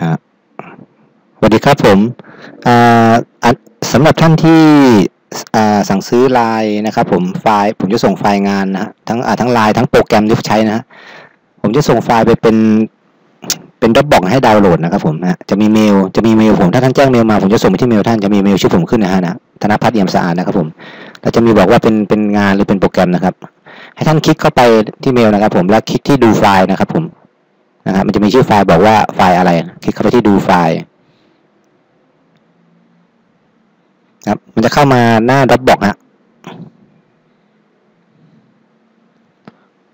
สวัสดีครับผมสำหรับท่านที่สั่งซื้อไลน์นะครับผมไฟล์ผมจะส่งไฟล์งานนะทั้งทั้งไลน์ทั้งโปรแกรมที่ใช้นะฮะผมจะส่งไฟล์ไปเป็นเป็นด็อกบอกให้ดาวน์โหลดนะครับผมนะฮะจะมีเมลจะมีเมลผมถ้าท่านแจ้งเมลมาผมจะส่งไปที่เมลท่านจะมีเมลชื่อผมขึ้นนะฮะนะธนพัฒน์เอี่ยมสะอาดนะครับผมแล้วจะมีบอกว่าเป็นเป็นงานหรือเป็นโปรแกรมนะครับ ให้ท่านคลิกเข้าไปที่เมลนะครับ ผมแล้วคลิกที่ดูไฟล์นะครับผม นะครับมันจะมีชื่อไฟล์บอกว่าไฟล์อะไร คลิกเข้าไปที่ดูไฟล์ครับ มันจะเข้ามาหน้าด็อกบอกฮะ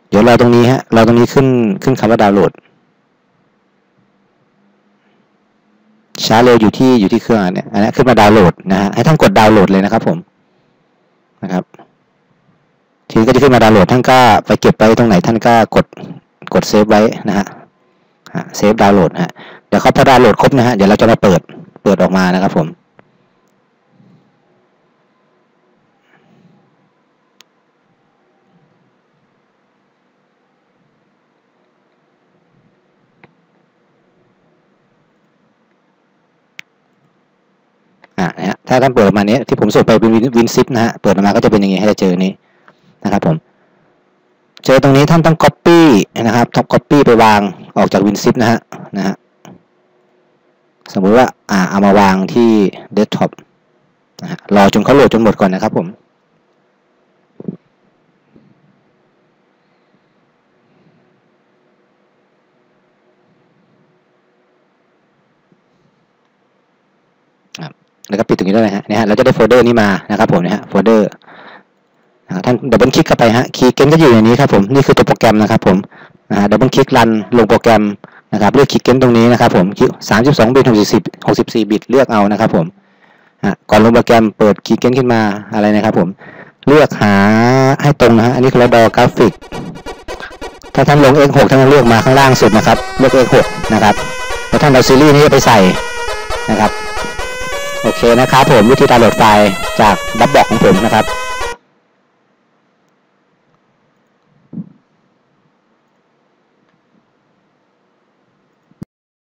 เดี๋ยวเราตรงนี้ฮะ เราตรงนี้ขึ้นขึ้นคำว่าดาวน์โหลด ช้าเร็วอยู่ที่อยู่ที่เครื่องเนี่ย อันนี้ขึ้นมาดาวน์โหลดนะฮะ ให้ท่านกดดาวน์โหลดเลยนะครับผม นะครับ ทีนี้ก็จะขึ้นมาดาวน์โหลดท่านก็ไปเก็บไว้ตรงไหนท่านก็กดกดเซฟไว้นะฮะ เซฟดาวน์โหลดฮะเดี๋ยวเขาพอดาวน์โหลดครบนะฮะเดี๋ยวเราจะมาเปิดเปิดออกมานะครับผมอ่านะฮะถ้าท่านเปิดออกมาเนี้ยที่ผมส่งไปเป็นวินซิปนะฮะเปิดออกมาก็จะเป็นอย่างงี้ให้เราเจอนี้นะครับผม เจอตรงนี้ท่านต้อง copy นะครับท็อป copy ไปวางออกจากวินซิปนะฮะนะฮะสมมุติว่าอ่าเอามาวางที่เดสก์ท็อปนะฮะรอจนเขาโหลดจนหมดก่อนนะครับผมแล้วก็ปิดตรงนี้ด้วยฮะเนี่ยฮะเราจะได้โฟลเดอร์นี้มานะครับผมนะฮะโฟลเดอร์ท่านดับเบิลคลิกเข้าไปฮะคีย์เกนก็อยู่อย่างนี้ครับผมนี่คือตัวโปรแกรมนะครับผม นะฮะดับเบิลคลิกรันลงโปรแกรมนะครับเลือกคีย์เกนตรงนี้นะครับผมสามสิบสองบิตหกสิบหกสิบสี่บิตเลือกเอานะครับผมก่อนลงโปรแกรมเปิดคีย์เกนขึ้นมาอะไรนะครับผมเลือกหาให้ตรงนะฮะอันนี้คือเราดอกราฟิก ถ้าท่านลง X6 ท่านเลือกมาข้างล่างสุดนะครับเลือก X6 นะครับแล้วท่านเอาซีรีส์นี้ไปใส่นะครับโอเคนะครับผมวิธีดาวน์โหลดไฟล์จากดับบอกของผมนะครับ